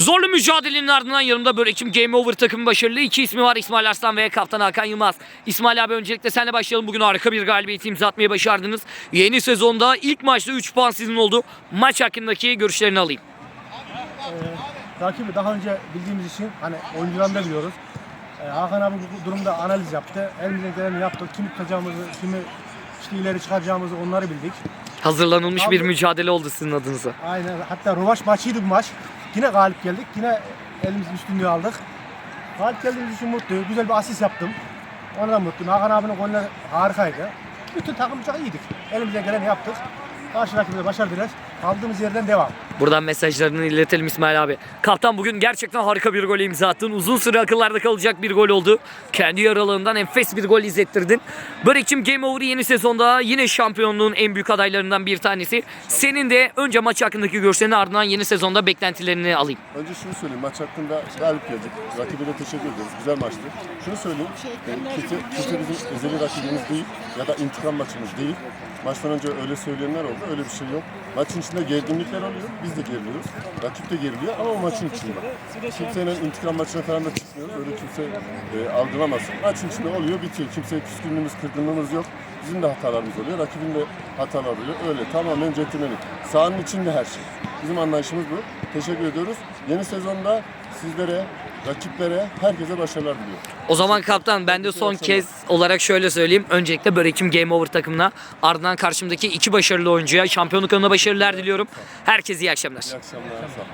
Zorlu mücadelenin ardından yanımda Börekçim Game Over takımı başarılı. iki ismi var İsmail Arslan ve Kaptan Hakan Yılmaz. İsmail abi öncelikle senle başlayalım. Bugün harika bir galibiyet imza atmayı başardınız. Yeni sezonda ilk maçta 3 puan sizin oldu. Maç hakkındaki görüşlerini alayım. Rakibi daha önce bildiğimiz için hani oyuncularını da biliyoruz. Ee, Hakan abi bu durumda analiz yaptı. Elimizden geleni yaptık. Kimi tutacağımızı, kimi işte ileri çıkaracağımızı onları bildik. Hazırlanılmış bir Abi- mücadele oldu sizin adınıza. Aynen. Hatta rövaş maçıydı bu maç. Yine galip geldik. Yine elimizin üstünlüğü aldık. Galip geldiğimiz için mutluyum. Güzel bir asist yaptım. Ona da mutluyum. Hakan abinin golleri harikaydı. Bütün takım çok iyiydik. Elimizden geleni yaptık. Karşı rakibe başardılar. Kaldığımız yerden devam. Buradan mesajlarını iletelim İsmail abi. Kaptan bugün gerçekten harika bir gol imza attın. Uzun süre akıllarda kalacak bir gol oldu. Kendi yaralığından enfes bir gol izlettirdin. Börekçim Game Over yeni sezonda yine şampiyonluğun en büyük adaylarından bir tanesi. Senin de önce maç hakkındaki görüşlerini ardından yeni sezonda beklentilerini alayım. Önce şunu söyleyeyim, maç hakkında galip geldik. Rakibe de teşekkür ederiz, güzel maçtı. Şunu söyleyeyim, e, kimse, kimse bizim ezeli rakibimiz değil ya da intikam maçımız değil. Maçtan önce öyle söyleyenler oldu, öyle bir şey yok. Maçın içinde gerginlikler oluyor, biz de geriliyoruz. Rakip de geriliyor ama o maçın içinde. Kimsenin intikam maçına falan da çıkmıyoruz, öyle kimse e, algılamasın. Maçın içinde oluyor, bitiyor. Kimseye küskünlüğümüz, kırgınlığımız yok. Bizim de hatalarımız oluyor, rakibin de hataları oluyor. Öyle tamamen centilmenlik. Sahanın içinde her şey. Bizim anlayışımız bu. Teşekkür ediyoruz. Yeni sezonda sizlere, rakiplere, herkese başarılar diliyorum. O zaman kaptan ben de son kez olarak şöyle söyleyeyim. Öncelikle Börekçim Game Over takımına ardından karşımdaki iki başarılı oyuncuya şampiyonluk önüne başarılar diliyorum. Herkese iyi akşamlar. İyi akşamlar. Sağ olun.